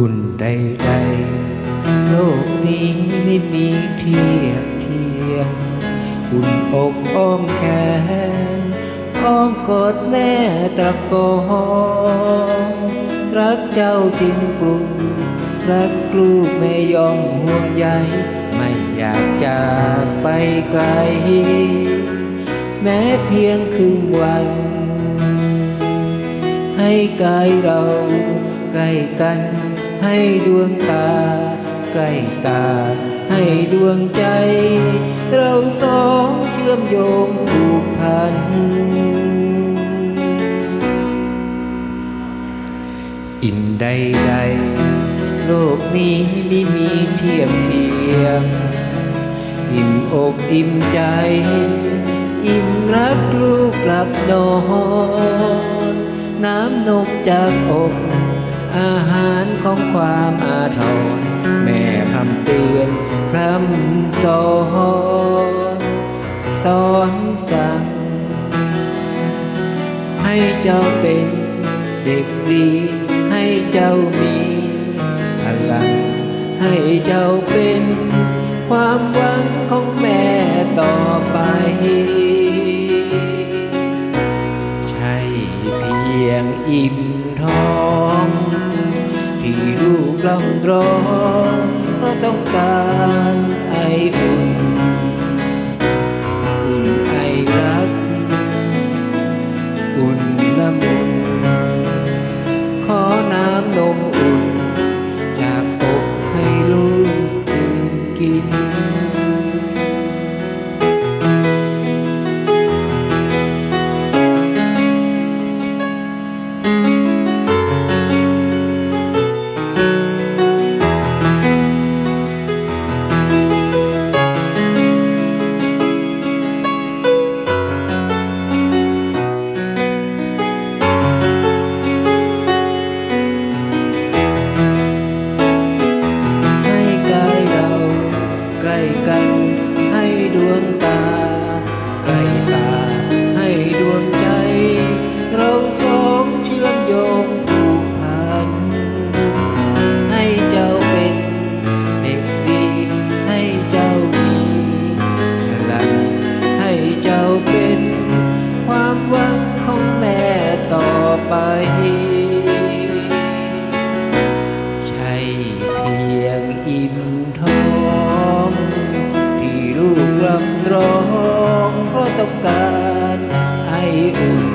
อุ่นใดๆ โลกนี้ไม่มีเทียบเทียม อุ่นอกอ้อมแขนอ้อมกอดแม่ตะกอนรักเจ้าจริงกลุ่มรักลูกแม่ยอมห่วงใยไม่อยากจากไปไกล แม้เพียงครึ่งวัน ให้กายเราใกล้กัน ให้ดวงตา ใกล้ตา ให้ดวงใจ เราสองเชื่อมโยงผูกพัน อิ่มใดๆโลกนี้ไม่มีเทียมเทียม อิ่มอกอิ่มใจ อิ่มรักลูกหลับนอน น้ำนมจากอก อาหารของความอาทรแม่พำเตือนพร่ำสอนสอนสั่ง ให้เจ้าเป็นเด็กดี ให้เจ้ามีพลัง ให้เจ้าเป็นความหวังของแม่ต่อไป กลำร้องเพราะต้องการ เพียงอิ่มท้อง ที่ลูกกำร้องเพราะต้องการให้อุ่น